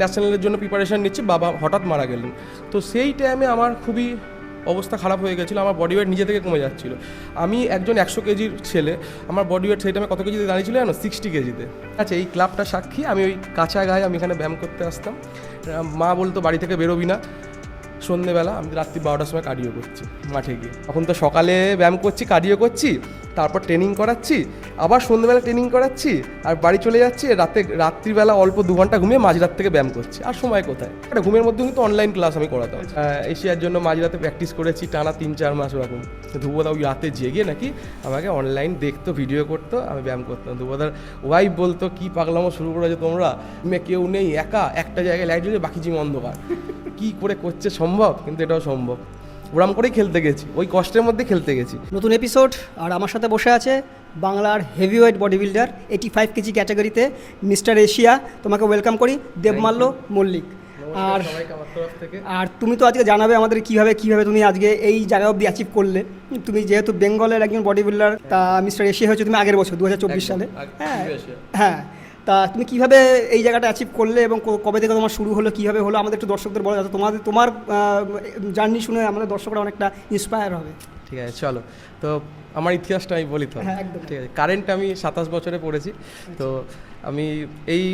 ন্যাশনালের জন্য প্রিপারেশান নিচ্ছি, বাবা হঠাৎ মারা গেলেন। তো সেই টাইমে আমার খুবই অবস্থা খারাপ হয়ে গেছিল, আমার বডি ওয়েট নিজে থেকে কমে যাচ্ছিল। আমি একজন একশো কেজির ছেলে, আমার বডি ওয়েট সেই টাইমে কত কেজিতে দাঁড়িয়েছিল জানো? সিক্সটি কেজিতে। আচ্ছা এই ক্লাবটা সাক্ষী, আমি ওই কাঁচা গায়ে আমি এখানে ব্যায়াম করতে আসতাম। মা বলতো, বাড়ি থেকে বেরোবি না। সন্ধেবেলা আমি রাত্রি বারোটার সময় কার্ডিও করছি মাঠে গিয়ে। তখন তো সকালে ব্যায়াম করছি কার্ডিও করছি। তারপর ট্রেনিং করাচ্ছি আবার সন্ধ্যেবেলা ট্রেনিং করাচ্ছি আর বাড়ি চলে যাচ্ছি রাতে রাত্রিবেলা অল্প দু ঘণ্টা ঘুমিয়ে মাঝরাত থেকে ব্যায়াম করছি। আর সময় কোথায়? একটা ঘুমের মধ্যে কিন্তু অনলাইন ক্লাস আমি করাতাম। আহ, এশিয়ার জন্য মাঝরাতে প্র্যাকটিস করেছি টানা তিন চার মাস ওরকম। ধ্রুবদা ওই রাতে জেগে নাকি আমাকে অনলাইন দেখতো ভিডিও করতো আমি ব্যায়াম করতাম। ধ্রুবদার ওয়াইফ বলতো কি পাগলামো শুরু করেছ তোমরা? মেয়ে কেউ নেই একা একটা জায়গায় লাইট জ্বলছে বাকি জিম অন্ধকার। কী করে করছে সম্ভব? কিন্তু এটাও সম্ভব। ওরাম করেই খেলতে গেছি ওই কষ্টের মধ্যে খেলতে গেছি। নতুন এপিসোড আর আমার সাথে বসে আছে বাংলার heavyweight body builder eighty five KG ক্যাটাগরিতে মিস্টার এশিয়া। তোমাকে ওয়েলকাম করি দেবমাল্য মল্লিক। আর আর তুমি তো আজকে জানাবে আমাদের কীভাবে কীভাবে তুমি আজকে এই জায়গা অবধি অ্যাচিভ করলে। তুমি যেহেতু বেঙ্গলের একজন বডি বিল্ডার তা মিস্টার এশিয়া হয়েছে তুমি আগের বছর দু হাজার চব্বিশ সালে। হ্যাঁ। হ্যাঁ। তা তুমি কীভাবে এই জায়গাটা অ্যাচিভ করলে এবং কবে থেকে তোমার শুরু হলো কীভাবে হলো? আমাদের একটু দর্শকদের বলা যাতে তোমাদের তোমার জার্নি শুনে আমাদের দর্শকরা অনেকটা ইন্সপায়ার হবে। ঠিক আছে চলো। তো আমার ইতিহাসটা আমি বলি তো? হ্যাঁ। ঠিক আছে কারেন্ট আমি সাতাশ বছরে পড়েছি। তো আমি এই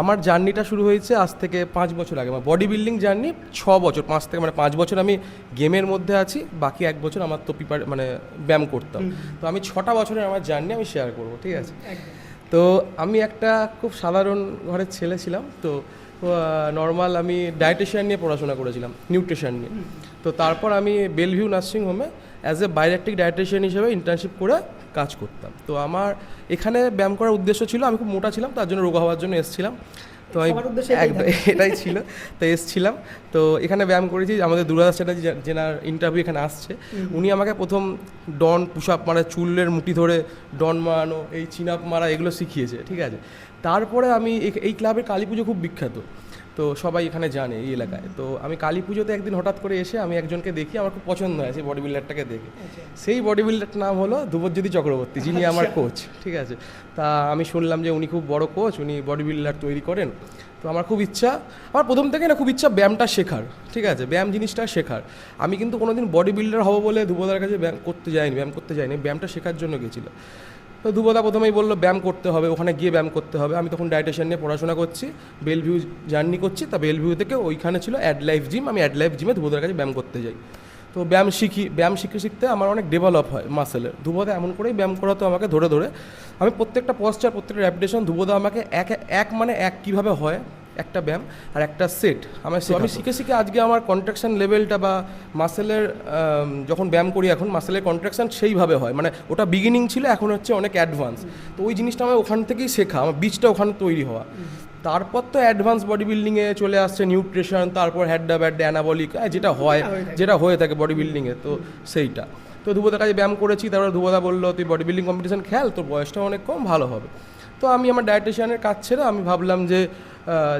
আমার জার্নিটা শুরু হয়েছে আজ থেকে পাঁচ বছর আগে। আমার বডি বিল্ডিং জার্নি ছ বছর পাঁচ থেকে মানে পাঁচ বছর আমি গেমের মধ্যে আছি বাকি এক বছর আমার তো প্রিপার মানে ব্যায়াম করতাম। তো আমি ছটা বছরের আমার জার্নি আমি শেয়ার করব ঠিক আছে? তো আমি একটা খুব সাধারণ ঘরের ছেলে ছিলাম, তো নর্মাল আমি ডায়েটিশিয়ান নিয়ে পড়াশোনা করেছিলাম নিউট্রিশন নিয়ে। তো তারপর আমি বেলভিউ নার্সিং হোমে অ্যাজ এ বায়োলেকট্রিক ডায়েটিশিয়ান হিসেবে ইন্টার্নশিপ করে কাজ করতাম। তো আমার এখানে ব্যায়াম করার উদ্দেশ্য ছিল, আমি খুব মোটা ছিলাম, তার জন্য রোগা হওয়ার জন্য এসেছিলাম। তো আমি এটাই একদম এটাই ছিল। তো এসছিলাম। তো এখানে ব্যায়াম করেছি আমাদের দুর্গাদাস চ্যাটার্জি যেনার ইন্টারভিউ এখানে আসছে উনি আমাকে প্রথম ডন পুশ আপ মারা চুলের মুটি ধরে ডন মারানো এই চিন আপ মারা এগুলো শিখিয়েছে ঠিক আছে? তারপরে আমি এই- এই ক্লাবের কালী পুজো খুব বিখ্যাত। তো সবাই এখানে জানে এই এলাকায়। তো আমি কালী পুজোতে একদিন হঠাৎ করে এসে আমি একজনকে দেখি আমার খুব পছন্দ হয় সেই বডি বিল্ডারটাকে দেখে সেই বডি বিল্ডারটার নাম হলো ধ্রুবজ্যোতি চক্রবর্তী যিনি আমার কোচ ঠিক আছে? তা আমি শুনলাম যে উনি খুব বড় কোচ উনি বডি বিল্ডার তৈরি করেন। তো আমার খুব ইচ্ছা আমার প্রথম থেকে না খুব ইচ্ছা ব্যায়ামটা শেখার ঠিক আছে? ব্যায়াম জিনিসটা শেখার। আমি কিন্তু কোনোদিন বডি বিল্ডার হব বলে ধ্রুবদার কাছে ব্যায়াম করতে যাইনি ব্যায়াম করতে যাইনি ব্যায়ামটা শেখার জন্য গেছিল তো ধ্রুবদা প্রথমেই বলল, ব্যায়াম করতে হবে, ওখানে গিয়ে ব্যায়াম করতে হবে। আমি তখন ডায়েটেশন নিয়ে পড়াশোনা করছি, বেলভিউ জার্নি করছি, তা বেলভিউ থেকে ওইখানে ছিল অ্যাড লাইফ জিম, আমি অ্যাড লাইফ জিমে ধ্রুবদার কাছে ব্যায়াম করতে যাই। তো ব্যায়াম শিখি, ব্যায়াম শিখতে শিখতে আমার অনেক ডেভেলপ হয় মাসেলের ধ্রুবদা এমন করেই ব্যায়াম করাতো আমাকে ধরে ধরে। আমি প্রত্যেকটা পশ্চার প্রত্যেকটা র্যাপিটেশন ধ্রুবদা আমাকে এক এক মানে এক কীভাবে হয় একটা ব্যায়াম আর একটা সেট আমার আমি শিখে শিখে আজকে আমার কন্ট্রাকশন লেভেলটা বা মাসেলের যখন ব্যায়াম করি এখন মাসেলের কন্ট্রাকশন সেইভাবে হয়। মানে ওটা বিগিনিং ছিল এখন হচ্ছে অনেক অ্যাডভান্স তো ওই জিনিসটা আমার ওখান থেকেই শেখা আমার বীজটা ওখানে তৈরি হওয়া। তারপর তো অ্যাডভান্স বডি বিল্ডিংয়ে চলে আসছে নিউট্রিশন তারপর হ্যাড্ডা ব্যাড্ডা অ্যানাবলিক যেটা হয় যেটা হয়ে থাকে। বডি বিল্ডিংয়ে তো সেইটা। তো ধ্রুবদার কাছে ব্যায়াম করেছি তারপর ধ্রুবদা বলল তুই বডি বিল্ডিং কম্পিটিশন খেল তোর বয়সটা অনেক কম ভালো হবে। তো আমি আমার ডায়েটিশিয়ানের কাজ ছেড়ে আমি ভাবলাম যে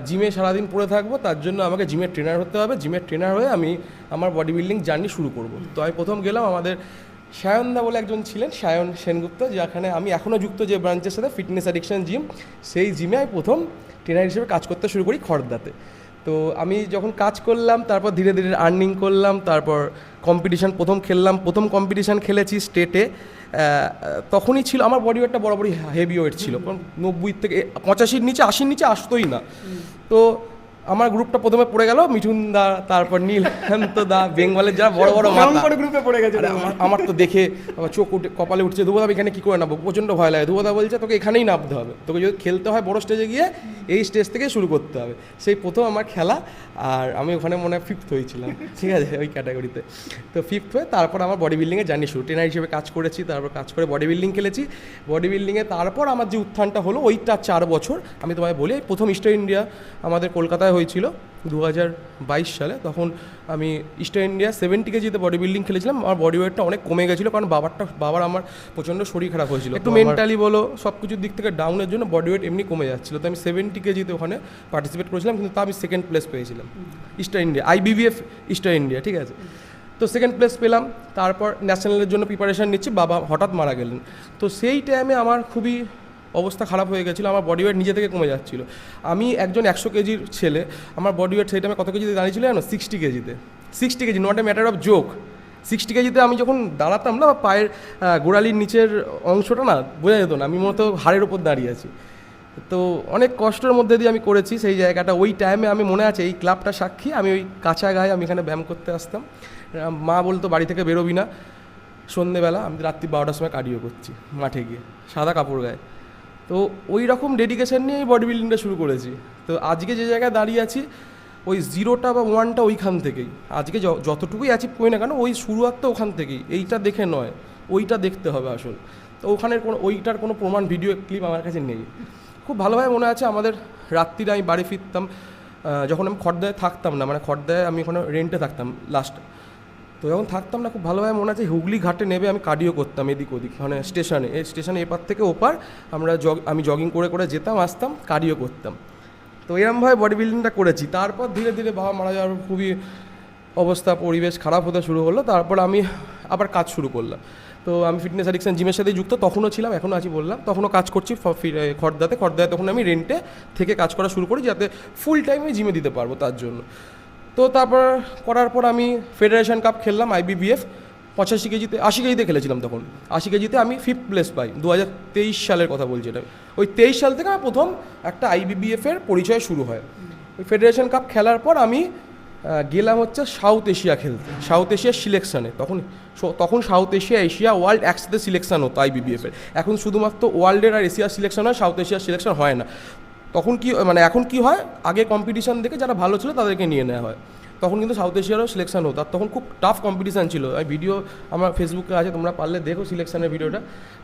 জিমে সারাদিন পড়ে থাকব, তার জন্য আমাকে জিমের ট্রেনার হতে হবে। জিমের ট্রেনার হয়ে আমি আমার বডি বিল্ডিং জার্নি শুরু করব। তো আমি প্রথম গেলাম আমাদের সায়নদা বলে একজন ছিলেন, সায়ন সেনগুপ্ত, যেখানে আমি এখনও যুক্ত যে ব্রাঞ্চের সাথে ফিটনেস অ্যাডিকশন জিম সেই জিমে আমি প্রথম ট্রেনার হিসেবে কাজ করতে শুরু করি খড়দাতে। তো আমি যখন কাজ করলাম তারপর ধীরে ধীরে আর্নিং করলাম তারপর কম্পিটিশান প্রথম খেললাম প্রথম কম্পিটিশান খেলেছি স্টেটে তখনই ছিল আমার বডি ওয়েটটা বরাবরই হেভি ওয়েট ছিল কারণ নব্বই থেকে পঁচাশির নিচে আশির নিচে আসতোই না। তো আমার গ্রুপটা প্রথমে পড়ে গেল মিঠুন দা তারপর নীলকান্ত দা বেঙ্গলের যারা বড় বড় মাথা গ্রুপে পড়ে গেছে আমার তো দেখে চোখ উঠে কপালে উঠছে ধুবোদা এখানে কী করে নামবো? প্রচণ্ড ভয় লাগে। ধুবোদা বলছে তোকে এখানেই নামতে হবে। তোকে যদি খেলতে হয় বড় স্টেজে গিয়ে এই স্টেজ থেকে শুরু করতে হবে। সেই প্রথম আমার খেলা আর আমি ওখানে মনে হয় ফিফথ হয়েছিলাম। ঠিক আছে ওই ক্যাটাগরিতে তো। ফিফথ হয়ে তারপর আমার বডি বিল্ডিংয়ে জার্নি শুরু। ট্রেনার হিসেবে কাজ করেছি তারপর কাজ করে বডি বিল্ডিং খেলেছি। বডি বিল্ডিংয়ে তারপর আমার যে উত্থানটা হলো ওইটা চার বছর। আমি তোমায় বলি প্রথম ইস্টার ইন্ডিয়া আমাদের কলকাতায় হয়েছিল দু হাজার বাইশ সালে। তখন আমি ইস্টার ইন্ডিয়া সেভেন্টি কেজিতে বডি বিল্ডিং খেলেছিলাম। আমার বডি ওয়েটটা অনেক কমে গেছিল কারণ বাবারটা বাবার আমার প্রচণ্ড শরীর খারাপ হয়েছিল। একটু মেন্টালি বলো সব কিছুর দিক থেকে ডাউনের জন্য বডি ওয়েট এমনি কমে যাচ্ছিল। তো আমি সেভেন্টি কেজিতে ওখানে পার্টিসিপেট করেছিলাম কিন্তু তা আমি সেকেন্ড প্লেস পেয়েছিলাম। Eastern India IBBF Eastern India ঠিক আছে? তো সেকেন্ড প্লেস পেলাম তারপর ন্যাশনালের জন্য প্রিপারেশন নিচ্ছি বাবা হঠাৎ মারা গেলেন। তো সেই টাইমে আমার খুবই অবস্থা খারাপ হয়ে গেছিল, আমার বডি ওয়েট নিজে থেকে কমে যাচ্ছিল। আমি একজন একশো কেজির ছেলে, আমার বডি ওয়েট সেই টাইমে কত কেজিতে দাঁড়িয়েছিল জানো? সিক্সটি কেজিতে। Sixty KG not a matter of joke sixty কেজিতে আমি যখন দাঁড়াতাম না, পায়ের গোড়ালির নিচের অংশটা না, বোঝা যেত না, আমি মূলত হাড়ের ওপর দাঁড়িয়ে আছি। তো অনেক কষ্টের মধ্যে দিয়ে আমি করেছি সেই জায়গাটা। ওই টাইমে আমি মনে আছে, এই ক্লাবটা সাক্ষী, আমি ওই কাঁচা গায়ে আমি এখানে ব্যায়াম করতে আসতাম। মা বলতো, বাড়ি থেকে বেরোবি না। সন্ধেবেলা আমি রাত্রি বারোটার সময় কার্ডিও করছি, মাঠে গিয়ে, সাদা কাপড় গায়ে। তো ওই রকম ডেডিকেশন নিয়ে এই বডি বিল্ডিংটা শুরু করেছি। তো আজকে যে জায়গায় দাঁড়িয়ে আছি, ওই জিরোটা বা ওয়ানটা ওইখান থেকেই। আজকে যতটুকুই অ্যাচিভ করি না কেন, ওই শুরুয়াত তো ওখান থেকেই। এইটা দেখে নয়, ওইটা দেখতে হবে আসল। তো ওখানের কোনো, ওইটার কোনো প্রমাণ ভিডিও ক্লিপ আমার কাছে নেই। খুব ভালোভাবে মনে আছে আমাদের রাত্রিরে আমি বাড়ি ফিরতাম যখন আমি খড়দায় থাকতাম না মানে খড়দায় আমি ওখানে রেন্টে থাকতাম লাস্ট তো যখন থাকতাম না, খুব ভালোভাবে মনে আছে, হুগলি ঘাটে নেবে আমি কার্ডিও করতাম এদিক ওদিক মানে স্টেশনে এই স্টেশনে এপার থেকে ওপার আমরা জগ আমি জগিং করে করে যেতাম, আসতাম কার্ডিও করতাম। তো এরমভাবে বডি বিল্ডিংটা করেছি। তারপর ধীরে ধীরে বাবা মারা যাওয়ার খুবই অবস্থা, পরিবেশ খারাপ হতে শুরু হলো। তারপর আমি আবার কাজ শুরু করলাম। তো আমি ফিটনেস অ্যাডিকশন জিমের সাথে যুক্ত, তখনও ছিলাম, এখনও আছি বললাম। তখনও কাজ করছি খড়দাতে। খড়দাতে তখন আমি রেন্টে থেকে কাজ করা শুরু করি, যাতে ফুল টাইম জিমে দিতে পারব তার জন্য। তো তারপর করার পর আমি ফেডারেশন কাপ খেললাম আইবিবিএফ পঁচাশি কেজিতে আশি কেজিতে খেলেছিলাম তখন। আশি কেজিতে আমি ফিফথ প্লেস পাই দু তেইশ সালের কথা বলছি এটা। ওই তেইশ সাল থেকে আমার প্রথম একটা আইবিবিএফের পরিচয় শুরু হয়। ওই ফেডারেশন কাপ খেলার পর আমি গেলাম হচ্ছে সাউথ এশিয়া খেলতে সাউথ এশিয়ার সিলেকশানে তখন তখন সাউথ এশিয়া এশিয়া ওয়ার্ল্ড একসাথে সিলেকশন হতো আইবিবিএফ এর। এখন শুধুমাত্র ওয়ার্ল্ডের আর এশিয়ার সিলেকশন হয় সাউথ এশিয়ার সিলেকশন হয় না। তখন কি মানে এখন কি হয়? আগে কম্পিটিশন দেখে যারা ভালো ছিল তাদেরকে নিয়ে নেওয়া হয়। তখন কিন্তু সাউথ এশিয়ারও সিলেকশন হতো। আর তখন খুব টাফ কম্পিটিশান ছিল। ওই ভিডিও আমার ফেসবুকে আছে, তোমরা পারলে দেখো সিলেকশনের ভিডিওটা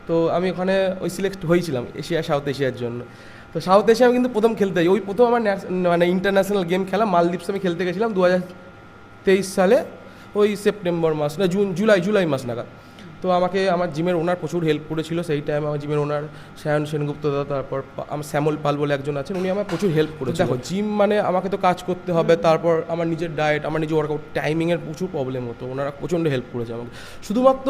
তো আমি ওখানে ওই সিলেক্ট হয়েছিলাম এশিয়া সাউথ এশিয়ার জন্য। তো সাউথ এশিয়া আমি কিন্তু প্রথম খেলতে ওই প্রথম আমার মানে ইন্টারন্যাশনাল গেম খেলা মালদ্বীপসে আমি খেলতে গেছিলাম দু হাজার তেইশ সালে। ওই সেপ্টেম্বর মাস না জুন জুলাই জুলাই মাস নাগাদ। তো আমাকে আমার জিমের ওনার প্রচুর হেল্প করেছিল, সেই টাইমে আমার জিমের ওনার সায়ন সেনগুপ্ত দাদা তারপর আমার শ্যামল পাল বলে একজন আছেন, উনি আমার প্রচুর হেল্প করেছে দেখো জিম মানে আমাকে তো কাজ করতে হবে, তারপর আমার নিজের ডায়েট আমার নিজের ওয়ার্কআউট টাইমিংয়ের প্রচুর প্রবলেম হতো, ওনারা প্রচণ্ড হেল্প করেছে আমাকে। শুধুমাত্র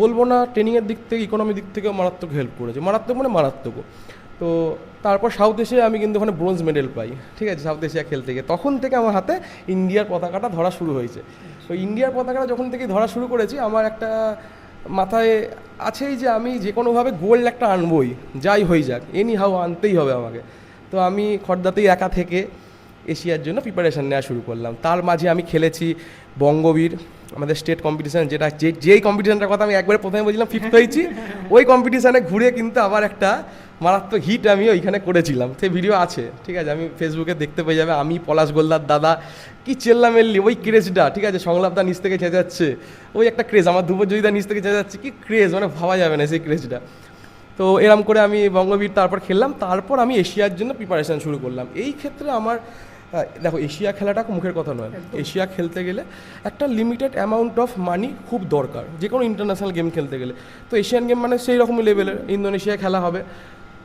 বলব না ট্রেনিংয়ের দিক থেকে ইকোনমি দিক থেকেও মারাত্মক হেল্প করেছে, মারাত্মক মানে মারাত্মকও তো তারপর সাউথ এশিয়া আমি কিন্তু ওখানে ব্রোঞ্জ মেডেল পাই, ঠিক আছে সাউথ এশিয়া খেলতে গিয়ে। তখন থেকে আমার হাতে ইন্ডিয়ার পতাকাটা ধরা শুরু হয়েছে। তো ইন্ডিয়ার পতাকাটা যখন থেকে ধরা শুরু করেছি, আমার একটা মাথায় আছেই যে আমি যে কোনোভাবে গোল্ড একটা আনবই, যাই হয়ে যাক এনি হাও আনতেই হবে আমাকে। তো আমি খর্দাতেই একা থেকে এশিয়ার জন্য প্রিপারেশান নেওয়া শুরু করলাম। তার মাঝে আমি খেলেছি বঙ্গবীর আমাদের স্টেট কম্পিটিশান যেটা যে, যেই কম্পিটিশানটার কথা আমি একবারে প্রথমে বলছিলাম ফিফথ হয়েছি, ওই কম্পিটিশানে ঘুরে কিন্তু আবার একটা মারাত্মক হিট আমি ওইখানে করেছিলাম। সেই ভিডিও আছে, ঠিক আছে? আমি ফেসবুকে দেখতে পেয়ে যাবে। আমি পলাশ গোলদার দাদা, কি চেল্লামেল্লি, ওই ক্রেজটা ঠিক আছে? সংলাপটা নিচ থেকে চেঁচাচ্ছে ওই একটা ক্রেজ আমার ধ্রুবজয়িতা নিচ থেকে চেঁচাচ্ছে কি ক্রেজ মানে ভাবা যাবে না সেই ক্রেজটা তো এরম করে আমি বঙ্গবীর তারপর খেললাম। তারপর আমি এশিয়ার জন্য প্রিপারেশন শুরু করলাম। এই ক্ষেত্রে আমার দেখো এশিয়া খেলাটা মুখের কথা নয়। এশিয়া খেলতে গেলে একটা লিমিটেড অ্যামাউন্ট অফ মানি খুব দরকার যে কোনো ইন্টারন্যাশনাল গেম খেলতে গেলে। তো এশিয়ান গেম মানে সেই রকমই লেভেলের ইন্দোনেশিয়া খেলা হবে।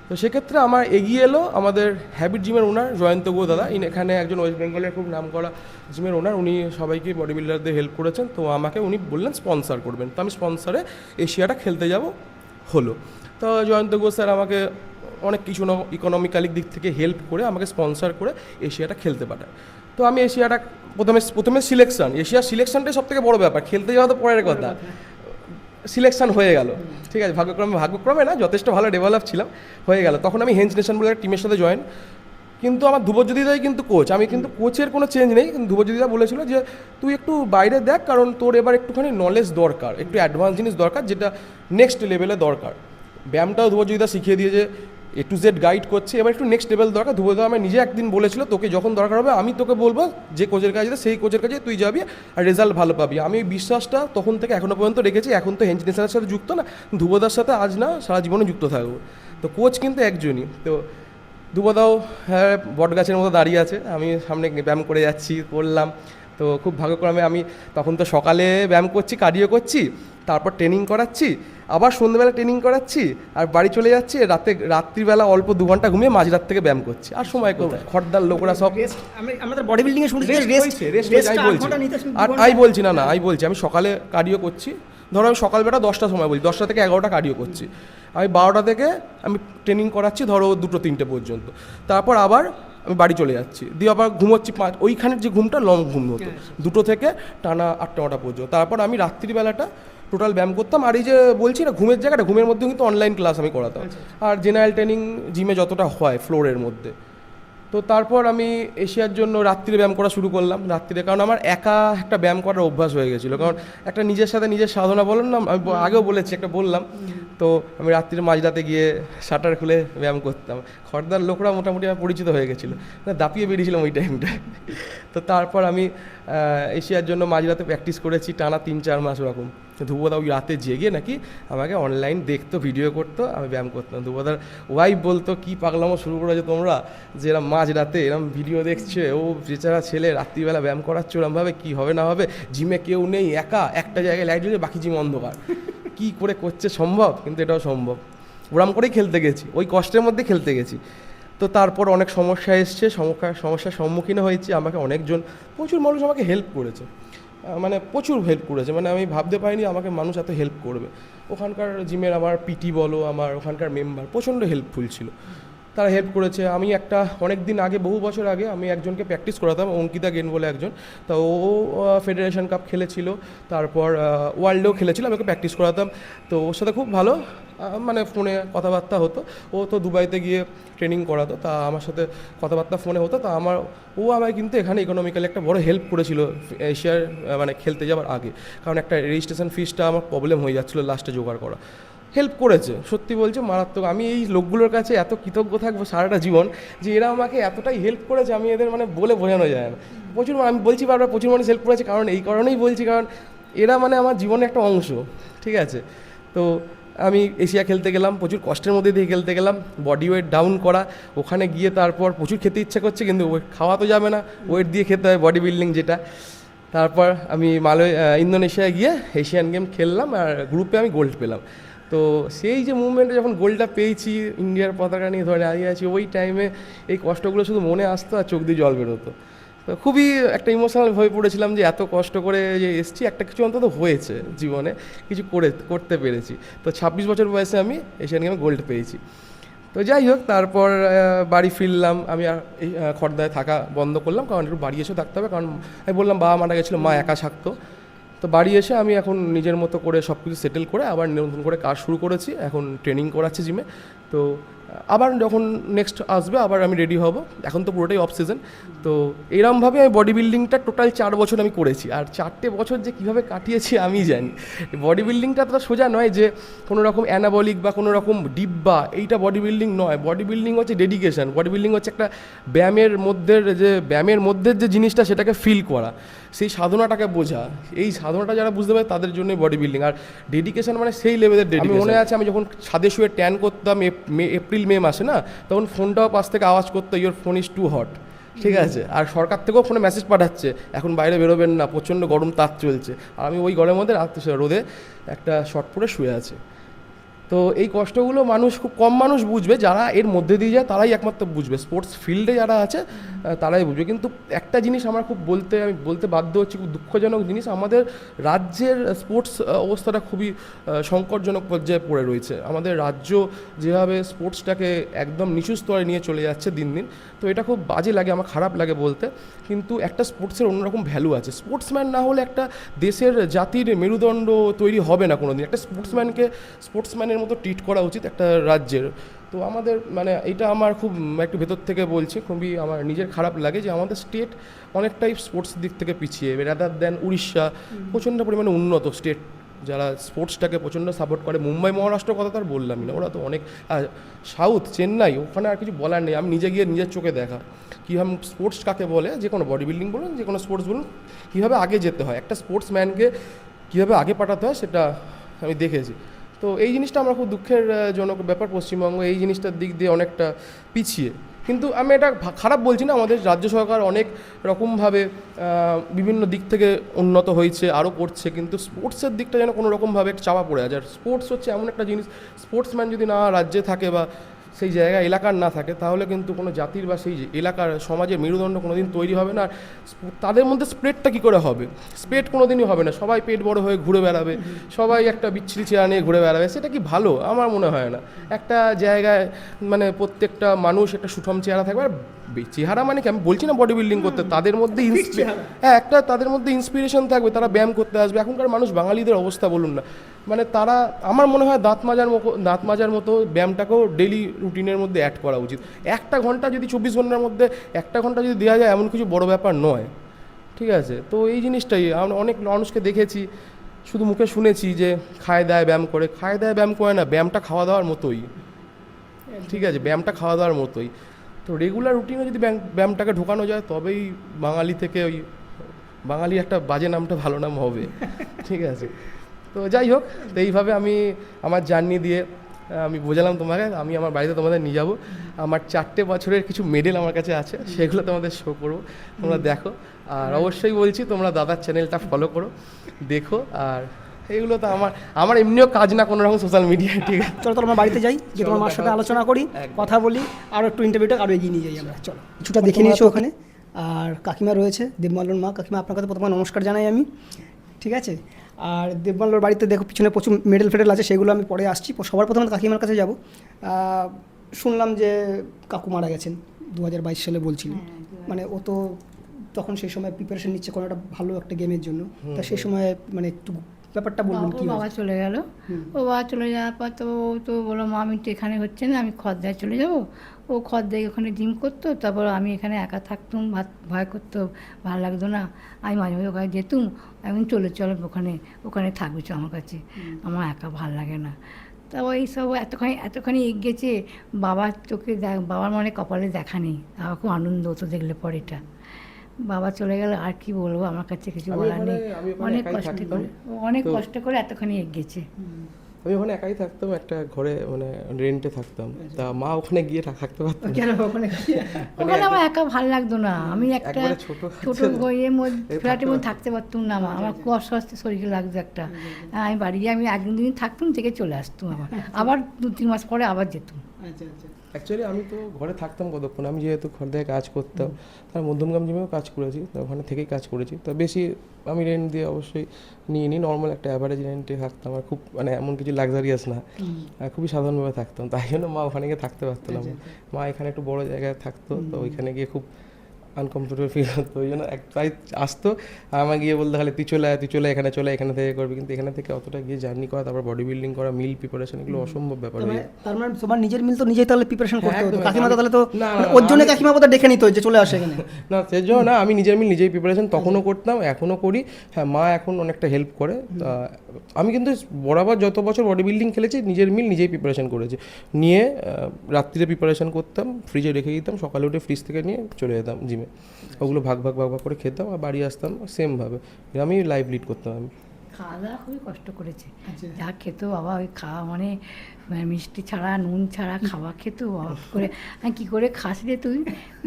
তো সেক্ষেত্রে আমার এগিয়ে এলো আমাদের হ্যাবিট জিমের ওনার জয়ন্ত গো দাদা। ইন এখানে একজন ওয়েস্ট বেঙ্গলের খুব নাম করা জিমের ওনার উনি সবাইকে বডি বিল্ডারদের হেল্প করেছেন। তো আমাকে উনি বললেন স্পন্সার করবেন। তো আমি স্পন্সারে এশিয়াটা খেলতে যাব হলো। তো জয়ন্ত ঘোষ স্যার আমাকে অনেক কিছু ইকোনমিক্যালিক দিক থেকে হেল্প করে আমাকে স্পন্সার করে এশিয়াটা খেলতে পাঠায়। তো আমি এশিয়াটা প্রথমে প্রথমে সিলেকশন এশিয়ার সিলেকশনটাই সব থেকে বড় ব্যাপার। খেলতে যাওয়া তো পরের কথা। সিলেকশন হয়ে গেল। ঠিক আছে, ভাগ্যক্রমে ভাগ্যক্রমে না, যথেষ্ট ভালো ডেভেলপ ছিলাম, হয়ে গেল। তখন আমি হেঞ্চ নেশন বলে টিমের সাথে জয়েন কিন্তু আমার ধ্রুবজ্যোতিদাই কিন্তু কোচ আমি কিন্তু কোচের কোনো চেঞ্জ নেই। কিন্তু ধ্রুবজ্যোতিদা বলেছিল যে, তুই একটু বাইরে দেখ, কারণ তোর এবার একটুখানি নলেজ দরকার। একটু অ্যাডভান্স জিনিস দরকার, যেটা নেক্সট লেভেলে দরকার। ব্যায়ামটাও ধ্রুবজ্যোতিদা শিখিয়ে দিয়েছে। এ টু জেড গাইড করছে। এবার একটু নেক্সট লেভেল দরকার। ধ্রুবদা আমার নিজে একদিন বলেছিল, তোকে যখন দরকার হবে, আমি তোকে বলব যে কোচের কাছে সেই কোচের কাছে তুই যাবি আর রেজাল্ট ভালো পাবি। আমি এই বিশ্বাসটা তখন থেকে এখনও পর্যন্ত রেখেছি। এখন তো হেঞ্চ নেশনের সাথে যুক্ত না। ধ্রুবদার সাথে আজ না, সারা জীবনে যুক্ত থাকব। তো কোচ কিন্তু একজনই। তো দুবদাও হ্যাঁ বট গাছের মতো দাঁড়িয়ে আছে। আমি সামনে ব্যায়াম করে যাচ্ছি, করলাম। তো খুব ভাগ্যক্রমে আমি তখন তো সকালে ব্যায়াম করছি কার্ডিও করছি। তারপর ট্রেনিং করাচ্ছি আবার সন্ধ্যেবেলা ট্রেনিং করাচ্ছি আর বাড়ি চলে যাচ্ছি রাতে রাত্রিবেলা অল্প দু ঘণ্টা ঘুমিয়ে মাঝরাত থেকে ব্যায়াম করছি। আর সময় কোথায়? খড়দার লোকরা সব আমাদের বডি বিল্ডিং এ শুনছি রেস্ট আমি বলছি। আর আর আমি বলছি না না আমি বলছি আমি সকালে কার্ডিও করছি। ধরো আমি সকালবেলা দশটার সময় বলছি দশটা থেকে এগারোটা কার্ডিও করছি। আমি বারোটা থেকে আমি ট্রেনিং করাচ্ছি ধরো দুটো তিনটে পর্যন্ত। তারপর আবার আমি বাড়ি চলে যাচ্ছি। দিয়ে আবার ঘুমোচ্ছি পাঁচ ওইখানের যে ঘুমটা লং ঘুম হতো। দুটো থেকে টানা আটটা নটা পর্যন্ত। তারপর আমি রাত্রিবেলাটা টোটাল ব্যায়াম করতাম। আর এই যে বলছি না ঘুমের জায়গাটা ঘুমের মধ্যেও কিন্তু অনলাইন ক্লাস আমি করাতাম। আর জেনারেল ট্রেনিং জিমে যতটা হয় ফ্লোরের মধ্যে। তো তারপর আমি এশিয়ার জন্য রাত্রিরে ব্যায়াম করা শুরু করলাম। রাত্রিরে কারণ আমার একা একটা ব্যায়াম করার অভ্যাস হয়ে গেছিল। কারণ একটা নিজের সাথে নিজের সাধনা বললাম না আমি আগেও বলেছি একটা বললাম। তো আমি রাত্রিরে মাঝরাতে গিয়ে শাটার খুলে ব্যায়াম করতাম। খড়দার লোকরা মোটামুটি আমার পরিচিত হয়ে গেছিল। না দাপিয়ে বেরিয়েছিলাম ওই টাইমটা তো তারপর আমি এশিয়ার জন্য মাঝরাতে প্র্যাকটিস করেছি, টানা তিন চার মাস ওরকম। ধ্রুবদা ওই রাতে জেগে নাকি আমাকে অনলাইন দেখতো ভিডিও করতো, আমি ব্যায়াম করতাম। ধ্রুবদার ওয়াইফ বলতো, কি পাগলামো শুরু করেছ তোমরা? যে এরম মাঝ রাতে এরম ভিডিও দেখছে, ও বেচারা ছেলে রাত্রিবেলা ব্যায়াম করাচ্ছে, ওরমভাবে কি হবে না হবে? জিমে কেউ নেই, একা, একটা জায়গায় লাইট জ্বলে বাকি জিম অন্ধকার। কি করে করছে সম্ভব? কিন্তু এটাও সম্ভব। ওরম করেই খেলতে গেছি, ওই কষ্টের মধ্যে খেলতে গেছি। তো তারপর অনেক সমস্যা এসছে, সমস্যা, সমস্যার সম্মুখীন হয়েছি, আমাকে অনেকজন, প্রচুর মানুষ আমাকে হেল্প করেছে। মানে প্রচুর হেল্প করেছে মানে আমি ভাবতে পারিনি আমাকে মানুষ এত হেল্প করবে। ওখানকার জিমের আমার পিটি বলো, আমার ওখানকার মেম্বার প্রচণ্ড হেল্পফুল ছিল। তারা হেল্প করেছে, আমি একটা অনেক দিন আগে, বহু বছর আগে আমি একজনকে প্র্যাকটিস করাতাম, অঙ্কিতা গেন বলে একজন। তা ও ফেডারেশন কাপ খেলেছিল, তারপর ওয়ার্ল্ডেও খেলেছিল ওকে প্র্যাকটিস করাতাম। তো ওর সাথে খুব ভালো মানে ফোনে কথাবার্তা হতো। ও তো দুবাইতে গিয়ে ট্রেনিং করাতো, তা আমার সাথে কথাবার্তা ফোনে হতো। তা আমার, ও আমায় কিন্তু এখানে ইকোনমিক্যালি একটা বড় হেল্প করেছিল এশিয়ার মানে খেলতে যাওয়ার আগে। কারণ একটা রেজিস্ট্রেশন ফিসটা আমার প্রবলেম হয়ে যাচ্ছিল লাস্টে জোগাড় করা। হেল্প করেছে, সত্যি বলছে মারাত্মক। আমি এই লোকগুলোর কাছে এত কৃতজ্ঞ থাকব সারাটা জীবন যে এরা আমাকে এতটাই হেল্প করেছে, আমি এদের মানে বলে বোঝানো যায় না। প্রচুর আমি বলছি বারবার প্রচুর মানুষ হেল্প করেছে, কারণ এই কারণেই বলছি, কারণ এরা মানে আমার জীবনের একটা অংশ, ঠিক আছে? তো আমি এশিয়া খেলতে গেলাম, প্রচুর কষ্টের মধ্যে দিয়ে খেলতে গেলাম বডি ওয়েট ডাউন করা, ওখানে গিয়ে তারপর প্রচুর খেতে ইচ্ছে করছে, কিন্তু খাওয়া তো যাবে না ওয়েট দিয়ে খেতে হয় বডি বিল্ডিং যেটা। তারপর আমি মালয় ইন্দোনেশিয়ায় গিয়ে এশিয়ান গেম খেললাম আর গ্রুপে আমি গোল্ড পেলাম। তো সেই যে মুভমেন্টে যখন গোলটা পেয়েছি, ইন্ডিয়ার পতাকা নিয়ে ধরে দাঁড়িয়ে আছি, ওই টাইমে এই কষ্টগুলো শুধু মনে আসতো আর চোখ দিয়ে জল বেরোতো। তো খুবই একটা ইমোশনাল হয়ে পড়েছিলাম যে এত কষ্ট করে যে এসছি। একটা কিছু অন্তত হয়েছে জীবনে কিছু করে করতে পেরেছি। তো ছাব্বিশ বছর বয়সে আমি এশিয়ান গেমে গোল্ড পেয়েছি। তো যাই হোক তারপর বাড়ি ফিরলাম। আমি আর আহ, থাকা বন্ধ করলাম। কারণ একটু বাড়ি এসেও থাকতে হবে। কারণ আমি বললাম বাবা মারা গেছিল মা একা থাকতো। তো বাড়ি এসে আমি এখন নিজের মতো করে সব কিছু সেটেল করে আবার নতুন করে কাজ শুরু করেছি। এখন ট্রেনিং করাচ্ছি জিমে তো আবার যখন নেক্সট আসবে আবার আমি রেডি হব। এখন তো পুরোটাই অফ সিজন তো এরমভাবে আমি বডি বিল্ডিংটা টোটাল চার বছর আমি করেছি। আর চারটে বছর যে কীভাবে কাটিয়েছি আমি জানি। বডি বিল্ডিংটা তো সোজা নয় যে কোনো রকম অ্যানাবলিক বা কোনো রকম ডিব্বা এইটা বডি বিল্ডিং নয়। বডি বিল্ডিং হচ্ছে ডেডিকেশন বডি বিল্ডিং হচ্ছে একটা ব্যায়ামের মধ্যে যে ব্যায়ামের মধ্যে যে জিনিসটা সেটাকে ফিল করা। সেই সাধনাটাকে বোঝা। এই সাধনাটা যারা বুঝতে পারে তাদের জন্যই বডি বিল্ডিং আর ডেডিকেশন মানে সেই লেভেলের ডেডিকেশন মনে আছে আমি যখন ছাদে শুয়ে ট্যান করতাম এপ্রিল মে এপ্রিল আসে না, তখন ফোনটাও পাশ থেকে আওয়াজ করতো your phone is too hot ঠিক আছে? আর সরকার থেকেও ফোনে মেসেজ পাঠাচ্ছে, এখন বাইরে বেরোবেন না, প্রচণ্ড গরম তাপ চলছে। আর আমি ওই গরমের মধ্যে রাত্রে রোদে একটা শর্ট পরে শুয়ে আছে। তো এই কষ্টগুলো মানুষ, খুব কম মানুষ বুঝবে, যারা এর মধ্যে দিয়ে যায় তারাই একমাত্র বুঝবে। স্পোর্টস ফিল্ডে যারা আছে তারাই বুঝবে। কিন্তু একটা জিনিস আমার খুব বলতে, আমি বলতে বাধ্য হচ্ছি, খুব দুঃখজনক জিনিস, আমাদের রাজ্যের স্পোর্টস অবস্থাটা খুবই সংকটজনক পর্যায়ে পড়ে রয়েছে। আমাদের রাজ্য যেভাবে স্পোর্টসটাকে একদম নিচু স্তরে নিয়ে চলে যাচ্ছে দিন দিন, তো এটা খুব বাজে লাগে, আমার খারাপ লাগে বলতে। কিন্তু একটা স্পোর্টসের অন্যরকম ভ্যালু আছে। স্পোর্টসম্যান না হলে একটা দেশের জাতির মেরুদণ্ড তৈরি হবে না কোনো দিন একটা স্পোর্টসম্যানকে স্পোর্টসম্যানের মতো ট্রিট করা উচিত একটা রাজ্যের। তো আমাদের মানে এটা আমার খুব একটু ভেতর থেকে বলছি খুবই আমার নিজের খারাপ লাগে যে আমাদের স্টেট অনেকটাই স্পোর্টস দিক থেকে পিছিয়ে রাদার দেন উড়িষ্যা প্রচণ্ড পরিমাণে উন্নত স্টেট যারা স্পোর্টসটাকে প্রচণ্ড সাপোর্ট করে মুম্বাই মহারাষ্ট্র কথা তো আর বললামই না ওরা তো অনেক সাউথ চেন্নাই ওখানে আর কিছু বলার নেই আমি নিজে গিয়ে নিজের চোখে দেখা। কীভাবে স্পোর্টস কাকে বলে যে কোনো বডি বিল্ডিং বলুন যে কোনো স্পোর্টস বলুন কীভাবে আগে যেতে হয় একটা স্পোর্টসম্যানকে কীভাবে আগে পাঠাতে হয় সেটা আমি দেখেছি। তো এই জিনিসটা আমরা খুব দুঃখের জনক ব্যাপার পশ্চিমবঙ্গ, এই জিনিসটার দিক দিয়ে অনেকটা পিছিয়ে। কিন্তু আমি এটা খারাপ বলছি না, আমাদের রাজ্য সরকার অনেক রকমভাবে বিভিন্ন দিক থেকে উন্নত হয়েছে, আরও করছে, কিন্তু স্পোর্টসের দিকটা যেন কোনো রকমভাবে চাপা পড়ে আছে। আর স্পোর্টস হচ্ছে এমন একটা জিনিস, স্পোর্টসম্যান যদি না রাজ্যে থাকে বা সেই জায়গা এলাকার না থাকে, তাহলে কিন্তু কোনো জাতির বা সেই এলাকার সমাজের মেরুদণ্ড কোনো দিন তৈরি হবে না। তাদের মধ্যে স্প্রেডটা কী করে হবে? স্প্রেড কোনো দিনই হবে না। সবাই পেট বড় হয়ে ঘুরে বেড়াবে, সবাই একটা বিচ্ছিরি চেয়ার নিয়ে ঘুরে বেড়াবে, সেটা কি ভালো? আমার মনে হয় না। একটা জায়গায় মানে প্রত্যেকটা মানুষ একটা সুঠম চেহারা থাকবে। আর চেহারা মানে কি? আমি বলছি না বডি বিল্ডিং করতে তাদের মধ্যে হ্যাঁ একটা তাদের মধ্যে ইন্সপিরেশন থাকবে তারা ব্যায়াম করতে আসবে। এখনকার মানুষ বাঙালিদের অবস্থা বলুন না। মানে তারা আমার মনে হয় দাঁত মাজার মতো দাঁত মাজার মতো ব্যায়ামটাকেও ডেলি রুটিনের মধ্যে অ্যাড করা উচিত। একটা ঘণ্টা যদি চব্বিশ ঘণ্টার মধ্যে একটা ঘণ্টা যদি দেওয়া যায় এমন কিছু বড় ব্যাপার নয়। ঠিক আছে? তো এই জিনিসটাই আমরা অনেক মানুষকে দেখেছি শুধু মুখে শুনেছি যে খায় দায় ব্যায়াম করে। খায় দায় ব্যায়াম করে না ব্যায়ামটা খাওয়া দাওয়ার মতোই। ঠিক আছে? ব্যায়ামটা খাওয়া দাওয়ার মতোই। তো রেগুলার রুটিনে যদি ব্যায়াম ব্যায়ামটাকে ঢোকানো যায় তবেই বাঙালি থেকে ওই বাঙালি একটা বাজে নামটা ভালো নাম হবে। ঠিক আছে? তো যাই হোক তো এইভাবে আমি আমার জার্নি দিয়ে আমি বোঝালাম তোমাকে আমি আমার বাড়িতে তোমাদের নিয়ে যাব। আমার চারটে বছরের কিছু মেডেল আমার কাছে আছে সেগুলো তোমাদের শো করব। তোমরা দেখো। আর অবশ্যই বলছি তোমরা দাদার চ্যানেলটা ফলো করো দেখো আর এগুলো তো আমার আমার এমনিও কাজ না কোনো রকম সোশ্যাল মিডিয়ায় ঠিক আছে? চলো তোমার বাড়িতে যাই যে তোমার মার সাথে আলোচনা করি কথা বলি আর একটু ইন্টারভিউটা আরও এগিয়ে নিয়ে যাই আমরা চলো। কিছুটা দেখে নিয়েছো ওখানে। আর কাকিমা রয়েছে দেবমাল্যর মা। কাকিমা আপনার কাছে প্রথমে নমস্কার জানাই আমি ঠিক আছে? আর দেবমাল্যর বাড়িতে দেখো পিছনে প্রচুর মেডেল ফেডেল আছে সেগুলো আমি পরে আসছি। সবার প্রথমে কাকিমার কাছে যাব। শুনলাম যে কাকু মারা গেছেন দু হাজার বাইশ সালে বলছিলেন। মানে ও তো তখন সেই সময় প্রিপারেশন নিচ্ছে কোনো একটা ভালো একটা গেমের জন্য। তা সেই সময় মানে একটু ব্যাপারটা বলবেন কি বাবা চলে গেল। ও বাবা চলে যাওয়ার পর তো ও তো বলল মা আমি তো এখানে হচ্ছে না আমি খদ্দায় চলে যাব। ও খদ্দায় ওখানে জিম করতো তারপর আমি এখানে একা থাকতুম ভাত ভয় করতো ভালো লাগতো না। আমি মাঝে মাঝে ওখানে যেতুম আমি চলে চলো ওখানে ওখানে থাকবে চ আমার কাছে। আমার একা ভালো লাগে না। তা ওই সব এতখানি এতখানি এগিয়েছে বাবার চোখে দেখ- বাবার মনে কপালে দেখা নেই। আমার খুব আনন্দ হতো দেখলে পরে এটা বাবা চলে গেল আর কি বলব? আমার কাছে কিছু বলার নেই। অনেক কষ্ট করে অনেক কষ্ট করে এতখানি এগিয়েছে। আমি ওখানে একাই থাকতাম একটা ঘরে মানে রেন্টে থাকতাম। তা মা ওখানে গিয়ে থাকতে পারতো না। কেন ওখানে ওখানে আমার একা ভালো লাগতো না। আমি একটা ছোট ছোট বইয়ের মধ্যে ফ্ল্যাটের মধ্যে থাকতে পারতাম না আমার আমার খুব অস্বস্তি শরীর লাগতো একটা। আমি বাড়ি গিয়ে আমি একদিন দিন থাকতাম থেকে চলে আসতাম আবার। আবার দু তিন মাস পরে আবার যেতাম। আচ্ছা আচ্ছা। অ্যাকচুয়ালি আমি তো ঘরে থাকতাম কতক্ষণ? আমি যেহেতু খর্দায় কাজ করতাম তার মধ্যমগ্রাম জিমেও কাজ করেছি তো ওখানে থেকেই কাজ করেছি। তো বেশি আমি রেন্ট দিয়ে অবশ্যই নিয়ে নিই। নর্মাল একটা অ্যাভারেজ রেন্টে থাকতাম আর খুব মানে এমন কিছু লাক্সারিয়াস না। আর খুবই সাধারণভাবে থাকতাম। তাই জন্য মা ওখানে গিয়ে থাকতে পারতো না। মা এখানে একটু বড় জায়গায় থাকতো তো ওইখানে গিয়ে খুব আনকমফোর্টেবল ফিল হতো ওই জন্য একটাই আসতো। আর আমার গিয়ে বলতে খালি তুই চলে আয় তুই চলে এখানে চলে এখানে থেকে করবি। কিন্তু এখানে থেকে অতটা গিয়ে জার্নি করা তারপর বডি বিল্ডিং করা মিল প্রিপারেশন এগুলো অসম্ভব ব্যাপার তার হয়ে মানে- তার মানে তোমার নিজের মিল তো নিজেই তাহলে প্রিপারেশন করতে হতো। কাকিমা তাহলে তো মানে ওর জন্য কাকিমা বোধহয় ডেকে নিত যে চলে আসে এখানে। না সেই জন্য না আমি নিজের মিল নিজেই প্রিপারেশন তখনও করতাম এখনও করি। হ্যাঁ মা এখন অনেকটা হেল্প করে। আমি কিন্তু বরাবর যত বছর বডি বিল্ডিং খেলেছি নিজের মিল নিজেই প্রিপারেশন করেছি। নিয়ে রাত্রিরে প্রিপারেশন করতাম ফ্রিজে রেখে দিতাম সকালে উঠে ফ্রিজ থেকে নিয়ে চলে যেতাম জিমে ওগুলো ভাগ ভাগ ভাগ ভাগ করে খেতাম আর বাড়ি আসতাম সেমভাবে আমি লাইভ লিড করতাম আমি। খাওয়া দাওয়া খুবই কষ্ট করেছে। আচ্ছা। যা খেত বাবা ওই খাওয়া মানে মানে মিষ্টি ছাড়া নুন ছাড়া খাওয়া খেত বাবা। করে আমি কী করে খাস রে তুই?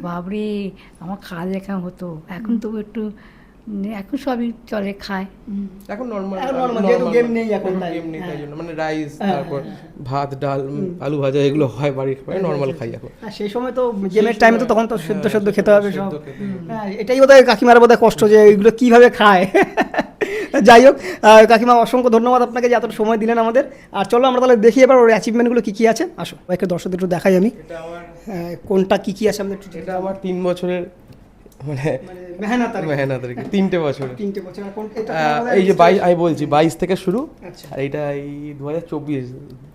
বাবরে আমার খাওয়া দেখা হতো। এখন তবু একটু এখন সবই চলে খায়। এখন নর্মাল যেহেতু game নেই এখন গেম নেই তাই হ্যাঁ। জন্য। মানে রাইস হ্যাঁ, তারপর ভাত ডাল আলু ভাজা এগুলো হয় বাড়ির খাবার নর্মাল খাই এখন। আর সেই সময় তো গেমের টাইমে তো তখন তো সেদ্ধ হ্যাঁ, সেদ্ধ খেতে হবে সব। হ্যাঁ এটাই বোধহয় কাকিমার বোধহয় কষ্ট যে এইগুলো কীভাবে খায়। যাই হোক কাকিমা অসংখ্য ধন্যবাদ আপনাকে যে এতটা সময় দিলেন আমাদের। আর চলো আমরা তাহলে দেখি এবার ওর অ্যাচিভমেন্টগুলো কী কী আছে। আসো কয়েকটা দর্শকদের একটু দেখাই আমি। এটা কোনটা কী কী আছে আমাদের এটা আমার তিন বছরের মানে তিনটে বছর। তিনটে এটা এই যে বাইশ আমি বলছি বাইশ থেকে শুরু। আচ্ছা। আর এটা এই দু হাজার চব্বিশ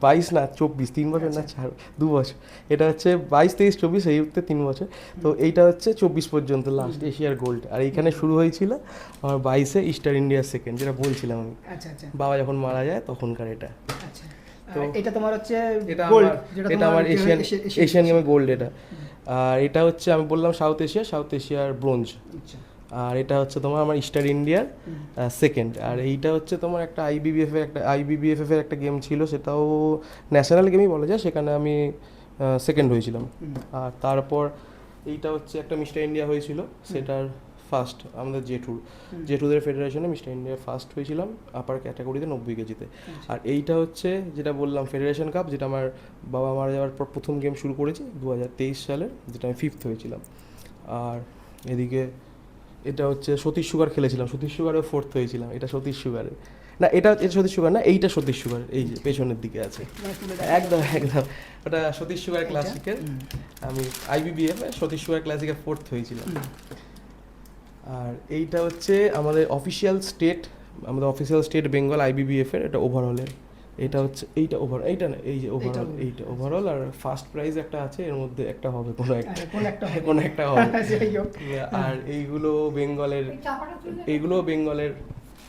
বাইশ না চব্বিশ তিন বছর না চার দু বছর। এটা হচ্ছে বাইশ তেইশ চব্বিশ এই হচ্ছে তিন বছর। তো এইটা হচ্ছে চব্বিশ পর্যন্ত লাস্ট এশিয়ার গোল্ড আর এইখানে শুরু হয়েছিল আমার বাইশে ইস্টার ইন্ডিয়া সেকেন্ড যেটা বলছিলাম আমি। আচ্ছা আচ্ছা। বাবা যখন মারা যায় তখনকার এটা। আচ্ছা। তো এটা তোমার হচ্ছে এটা আমার এশিয়ান এশিয়া- এশিয়া- এশিয়ান গেমে গোল্ড এটা। আর এটা হচ্ছে আমি বললাম সাউথ এশিয়া সাউথ এশিয়ার ব্রোঞ্জ আর এটা হচ্ছে তোমার আমার ইস্টার ইন্ডিয়ার সেকেন্ড আর এইটা হচ্ছে তোমার একটা আইবিবিএফ এর একটা আইবিবিএফ এর একটা গেম ছিল সেটাও ন্যাশনাল গেমই বলা যায় সেখানে আমি সেকেন্ড হয়েছিলাম। আর তারপর এইটা হচ্ছে একটা মিস্টার ইন্ডিয়া হয়েছিল সেটার ফার্স্ট আমাদের জেঠুর জেঠুদের ফেডারেশনে মিস্টার ইন্ডিয়া ফার্স্ট হয়েছিলাম আপার ক্যাটাগরিতে নব্বই কেজিতে। আর এইটা হচ্ছে যেটা বললাম ফেডারেশন কাপ যেটা আমার বাবা মারা যাওয়ার পর প্রথম গেম শুরু করেছি দু হাজার তেইশ সালে যেটা আমি ফিফথ হয়েছিলাম। আর এদিকে এটা হচ্ছে সতীশ সুগার খেলেছিলাম সতীশ সুগারেও ফোর্থ হয়েছিলাম এটা সতীশ সুগারে না এটা এটা সতীশ সুগার না এইটা সতীশ সুগার এই যে পেছনের দিকে আছে। একদম একদম ওটা সতীশ সুগার ক্লাসিকের আমি আইবিবিএফ সতীশ সুগার ক্লাসিকের ফোর্থ হয়েছিলাম। আর এইটা হচ্ছে আমাদের অফিসিয়াল স্টেট আমাদের অফিসিয়াল স্টেট বেঙ্গল আইবিবিএফ এর এটা ওভারঅলের এটা হচ্ছে এইটা ওভার এইটা না এই যে ওভারঅল এইটা। ওভারঅল আর ফার্স্ট প্রাইজ একটা আছে এর মধ্যে একটা হবে কোনো একটা। কোন একটা হবে? কোনো একটা হবে। আর এইগুলো বেঙ্গলের এইগুলো বেঙ্গলের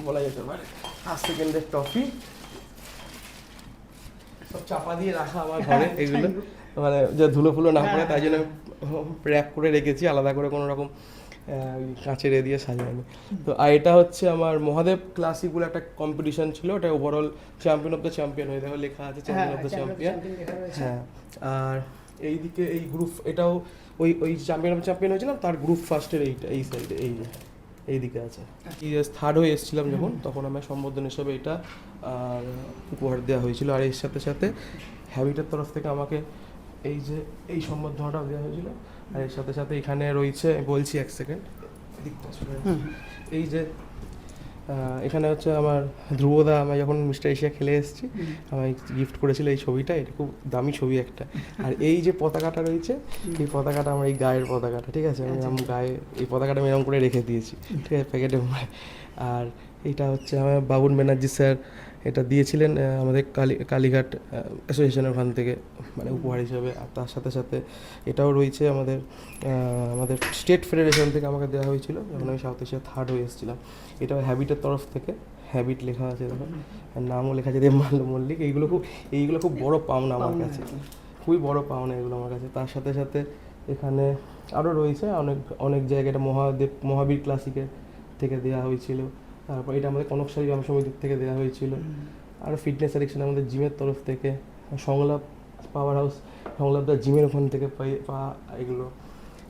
বলা যেতে পারে। ফার্স্ট সেকেন্ডের ট্রফি সব চাপা দিয়ে রাখা আমার ঘরে এগুলো মানে যে ধুলো ফুলো না পড়ে তাই জন্য র্যাপ করে রেখেছি আলাদা করে কোনো রকম কাঁচের এ দিয়ে সাজানো। তো আর এটা হচ্ছে আমার মহাদেব ক্লাসিক বলে একটা কম্পিটিশন ছিল ওটা overall champion of the champion হয়ে দেখো লেখা আছে চ্যাম্পিয়ন অফ দ্য চ্যাম্পিয়ন হ্যাঁ আর এইদিকে এই গ্রুপ এটাও ওই ওই চ্যাম্পিয়ন অফ চ্যাম্পিয়ন হয়েছিলাম তার গ্রুপ ফার্স্টের এইটা এই সাইডে এই এইদিকে আছে। থার্ড হয়ে এসেছিলাম যখন তখন আমার সম্বোধন হিসেবে এটা আর উপহার দেওয়া হয়েছিল। আর এর সাথে সাথে হ্যাবিটের তরফ থেকে আমাকে এই যে এই সম্বর্ধনাটাও দেওয়া হয়েছিল। আর এর সাথে সাথে এখানে রয়েছে বলছি এক সেকেন্ড এই যে এখানে হচ্ছে আমার ধ্রুবদা আমি যখন মিস্টার এশিয়া খেলে এসেছি আমায় গিফট করেছিল এই ছবিটা এটা খুব দামি ছবি একটা। আর এই যে পতাকাটা রয়েছে এই পতাকাটা আমার এই গায়ের পতাকাটা ঠিক আছে? আমি আমার গায়ে এই পতাকাটা আমি এরকম করে রেখে দিয়েছি ঠিক আছে? প্যাকেটে আর এটা হচ্ছে আমার বাবুল ব্যানার্জি স্যার এটা দিয়েছিলেন আমাদের কালী কালীঘাট অ্যাসোসিয়েশনের ওখান থেকে মানে উপহার হিসাবে। আর তার সাথে সাথে এটাও রয়েছে আমাদের আমাদের স্টেট ফেডারেশন থেকে আমাকে দেওয়া হয়েছিল যখন আমি সাউথ এশিয়া থার্ড হয়ে এসেছিলাম। এটাও হ্যাবিটের তরফ থেকে হ্যাবিট লেখা আছে আর নামও লেখা আছে দেবমাল্য মল্লিক। এইগুলো খুব এইগুলো খুব বড় পাওনা আমার কাছে। খুবই বড় পাওনা এগুলো আমার কাছে। তার সাথে সাথে এখানে আরও রয়েছে অনেক অনেক জায়গায় এটা মহাদেব মহাবীর ক্লাসিকের থেকে দেওয়া হয়েছিল। তারপর এটা আমাদের কনকশালী ব্যায়াম দিক থেকে দেওয়া হয়েছিল। আরও ফিটনেস অ্যাডিকশন আমাদের জিমের তরফ থেকে সংলাপ পাওয়ার হাউস সংলাপদার জিমের ওখান থেকে পাই- পাওয়া এগুলো।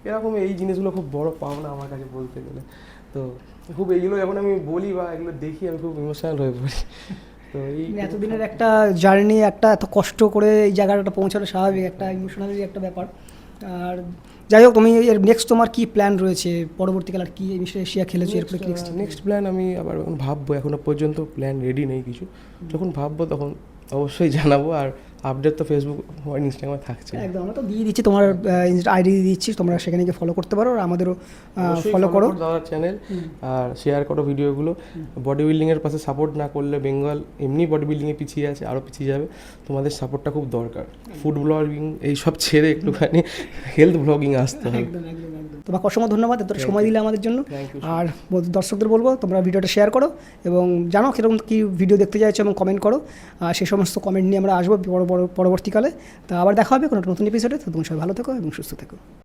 এরকম এই জিনিসগুলো খুব বড় পাওনা আমার কাছে বলতে গেলে। তো খুব এইগুলো যখন আমি বলি বা এগুলো দেখি আমি খুব ইমোশনাল হয়ে পড়ি। তো এই মানে এতদিনের একটা জার্নি একটা এত কষ্ট করে এই জায়গাটা পৌঁছানো স্বাভাবিক একটা ইমোশনালি একটা ব্যাপার। আর যাই হোক, তুমি এর নেক্সট তোমার কি প্ল্যান রয়েছে? পরবর্তীকালে আর কি বিষয়ে এশিয়া খেলেছো? এরপরে নেক্সট নেক্সট প্ল্যান আমি আবার ভাববো, এখনও পর্যন্ত প্ল্যান রেডি নেই কিছু। যখন ভাববো তখন অবশ্যই জানাব। আর আপডেট তো ফেসবুক ইনস্টাগ্রামে থাকছে একদম আমরা তো দিয়ে দিচ্ছি তোমার আইডি দিয়ে দিচ্ছি তোমরা সেখানে গিয়ে ফলো করতে পারো আর আমাদেরও ফলো করো। দাদার চ্যানেল আর শেয়ার করো ভিডিওগুলো বডি বিল্ডিং এর পাশে সাপোর্ট না করলে বেঙ্গল এমনি বডি বিল্ডিং এ পিছিয়ে আছে আরও পিছিয়ে যাবে। তোমাদের সাপোর্টটা খুব দরকার। ফুড ব্লগিং এই সব ছেড়ে একটুখানি হেলথ ব্লগিং আসতে হবে। একদম একদম তোমাকে অসংখ্য ধন্যবাদ এতটা সময় দিলে আমাদের জন্য। আর দর্শকদের বলব তোমরা ভিডিওটা শেয়ার করো এবং জানো কীরকম কী ভিডিও দেখতে চাইছো এবং কমেন্ট করো। আর সেই সমস্ত কমেন্ট নিয়ে আমরা আসব পরবর্তীকালে। তা আবার দেখা হবে কোনো নতুন এপিসোডে তো তুমি সবাই ভালো থেকো এবং সুস্থ থেকো।